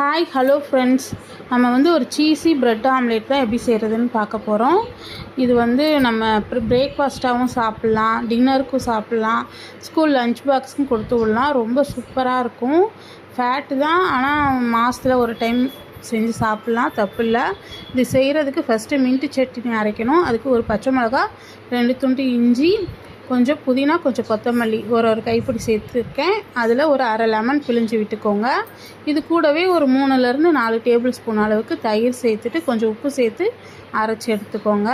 Hi hello friends நம்ம வந்து ஒரு சீஸி ப்ரெட் ஆம்லேட் தான் எப்படி செய்கிறதுன்னு பார்க்க போகிறோம் இது வந்து நம்ம பிரேக்ஃபாஸ்ட்டாகவும் சாப்பிட்லாம் டின்னருக்கும் சாப்பிட்லாம் ஸ்கூல் லஞ்ச் பாக்ஸுக்கும் கொடுத்து விடலாம். ரொம்ப சூப்பராக இருக்கும். ஃபேட்டு தான் ஆனால் மாதத்தில் ஒரு டைம் செஞ்சு சாப்பிட்லாம். தப்பு இல்லை. இது செய்கிறதுக்கு ஃபஸ்ட்டு மின்ட்டு சட்னி அரைக்கணும். அதுக்கு ஒரு பச்சை மிளகா ரெண்டு துண்டு இஞ்சி கொஞ்சம் புதினா கொஞ்சம் கொத்தமல்லி ஒரு ஒரு கைப்பிடி சேர்த்துருக்கேன். அதில் ஒரு அரை லெமன் பிழிஞ்சு விட்டுக்கோங்க. இது கூடவே ஒரு மூணுலேருந்து நாலு டேபிள் ஸ்பூன் அளவுக்கு தயிர் சேர்த்துட்டு கொஞ்சம் உப்பு சேர்த்து அரைச்சி எடுத்துக்கோங்க.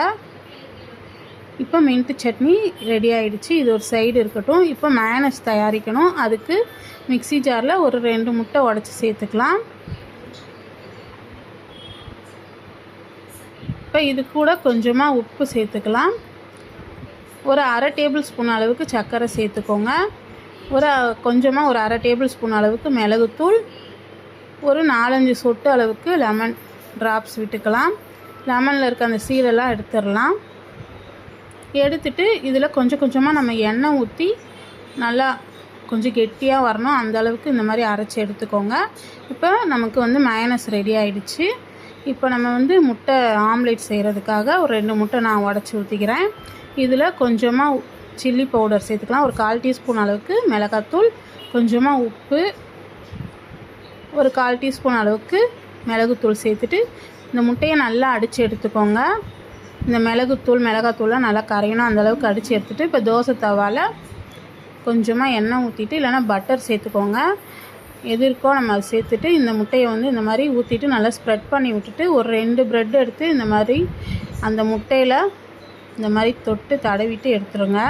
இப்போ மின்ட்டு சட்னி ரெடி ஆகிடுச்சு இது ஒரு சைடு இருக்கட்டும். இப்போ மேனஸ் தயாரிக்கணும். அதுக்கு மிக்சி ஜாரில் ஒரு ரெண்டு முட்டை உடச்சி சேர்த்துக்கலாம். இப்போ இது கூட கொஞ்சமாக உப்பு சேர்த்துக்கலாம். ஒரு அரை டேபிள் ஸ்பூன் அளவுக்கு சர்க்கரை சேர்த்துக்கோங்க. ஒரு கொஞ்சமாக ஒரு அரை டேபிள் ஸ்பூன் அளவுக்கு மிளகுத்தூள் ஒரு நாலஞ்சு சொட்டு அளவுக்கு லெமன் ட்ராப்ஸ் விட்டுக்கலாம். லெமனில் இருக்க அந்த சீரெல்லாம் எடுத்துடலாம். எடுத்துட்டு இதில் கொஞ்சம் கொஞ்சமாக நம்ம எண்ணெய் ஊற்றி நல்லா கொஞ்சம் கெட்டியாக வரணும். அந்த அளவுக்கு இந்த மாதிரி அரைச்சி எடுத்துக்கோங்க. இப்போ நமக்கு வந்து மயனஸ் ரெடி ஆகிடுச்சு இப்போ நம்ம வந்து முட்டை ஆம்லேட் செய்கிறதுக்காக ஒரு ரெண்டு முட்டை நான் உடச்சி ஊற்றிக்கிறேன். இதில் கொஞ்சமாக சில்லி பவுடர் சேர்த்துக்கலாம். ஒரு கால் டீஸ்பூன் அளவுக்கு மிளகாத்தூள் கொஞ்சமாக உப்பு ஒரு கால் டீஸ்பூன் அளவுக்கு மிளகுத்தூள் சேர்த்துட்டு இந்த முட்டையை நல்லா அடித்து எடுத்துக்கோங்க. இந்த மிளகுத்தூள் மிளகாத்தூள்லாம் நல்லா கரையணும். அந்தளவுக்கு அடித்து எடுத்துகிட்டு இப்போ தோசை தவாவில் கொஞ்சமாக எண்ணெய் ஊற்றிட்டு இல்லைனா பட்டர் சேர்த்துக்கோங்க. எது இருக்கோ நம்ம அதை சேர்த்துட்டு இந்த முட்டையை வந்து இந்த மாதிரி ஊற்றிட்டு நல்லா ஸ்ப்ரெட் பண்ணி விட்டுட்டு ஒரு ரெண்டு ப்ரெட் எடுத்து இந்த மாதிரி அந்த முட்டையில் இந்த மாதிரி தொட்டு தடவிட்டு எடுத்துருங்க.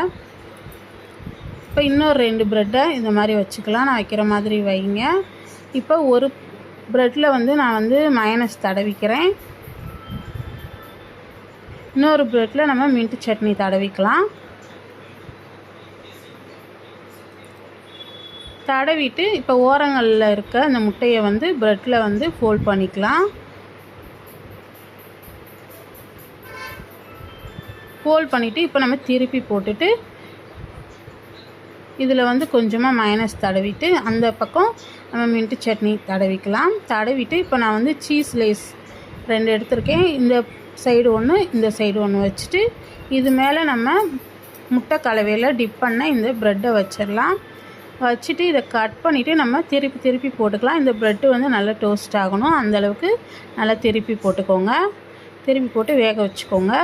இப்போ இன்னொரு ரெண்டு ப்ரெட்டை இந்த மாதிரி வச்சுக்கலாம். நான் வைக்கிற மாதிரி வைங்க. இப்போ ஒரு ப்ரெட்டில் வந்து நான் வந்து மயனஸ் தடவிக்கிறேன். இன்னொரு ப்ரெட்டில் நம்ம மின்ட்டு சட்னி தடவிக்கலாம். தடவிட்டு இப்போ ஓரங்களில் இருக்க அந்த முட்டையை வந்து ப்ரெட்டில் வந்து ஃபோல்ட் பண்ணிக்கலாம். ஃபோல்ட் பண்ணிவிட்டு இப்போ நம்ம திருப்பி போட்டுட்டு இதில் வந்து கொஞ்சமாக மைனஸ் தடவிட்டு அந்த பக்கம் நம்ம மின்ட்டு சட்னி தடவிக்கலாம். தடவிட்டு இப்போ நான் வந்து சீஸ் லேஸ் ரெண்டு எடுத்திருக்கேன். இந்த சைடு ஒன்று இந்த சைடு ஒன்று வச்சுட்டு இது மேலே நம்ம முட்டை கலவையில் டிப் பண்ண இந்த ப்ரெட்டை வச்சிடலாம் வச்சுட்டு இதை கட் பண்ணிவிட்டு நம்ம திருப்பி திருப்பி போட்டுக்கலாம். இந்த ப்ரெட்டு வந்து நல்லா டோஸ்ட் ஆகணும். அந்தளவுக்கு நல்லா திருப்பி போட்டுக்கோங்க. திருப்பி போட்டு வேக வச்சுக்கோங்க.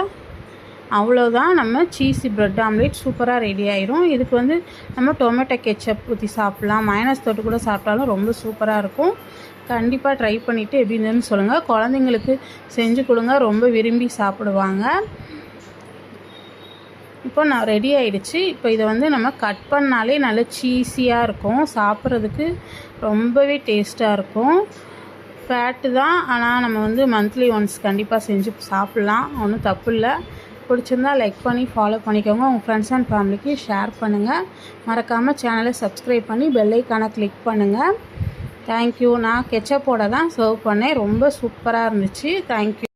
அவ்வளோதான் நம்ம சீஸி ப்ரெட் ஆம்லேட் சூப்பராக ரெடி ஆயிரும். இதுக்கு வந்து நம்ம டொமேட்டோ கெச்சப் ஊற்றி சாப்பிட்லாம். மைனஸ் தொட்டு கூட சாப்பிட்டாலும் ரொம்ப சூப்பராக இருக்கும். கண்டிப்பாக ட்ரை பண்ணிவிட்டு எப்படி இருந்ததுன்னு சொல்லுங்கள் குழந்தைங்களுக்கு செஞ்சு கொடுங்க. ரொம்ப விரும்பி சாப்பிடுவாங்க. இப்போ நான் ரெடி ஆயிடுச்சு. இப்போ இதை வந்து நம்ம கட் பண்ணாலே நல்ல சீஸியாக இருக்கும். சாப்பிட்றதுக்கு ரொம்பவே டேஸ்ட்டாக இருக்கும். ஃபேட்டு தான். ஆனால் நம்ம வந்து மந்த்லி ஒன்ஸ் கண்டிப்பாக செஞ்சு சாப்பிட்லாம். ஒன்றும் தப்பு இல்லை. பிடிச்சிருந்தா லைக் பண்ணி ஃபாலோ பண்ணிக்கோங்க. உங்கள் ஃப்ரெண்ட்ஸ் அண்ட் ஃபேமிலிக்கு ஷேர் பண்ணுங்கள் மறக்காமல் சேனலை சப்ஸ்கிரைப் பண்ணி பெல்லைக்கான கிளிக் பண்ணுங்கள் தேங்க்யூ நான் கெச்சப்போட தான் சர்வ் பண்ணேன். ரொம்ப சூப்பராக இருந்துச்சு. தேங்க்யூ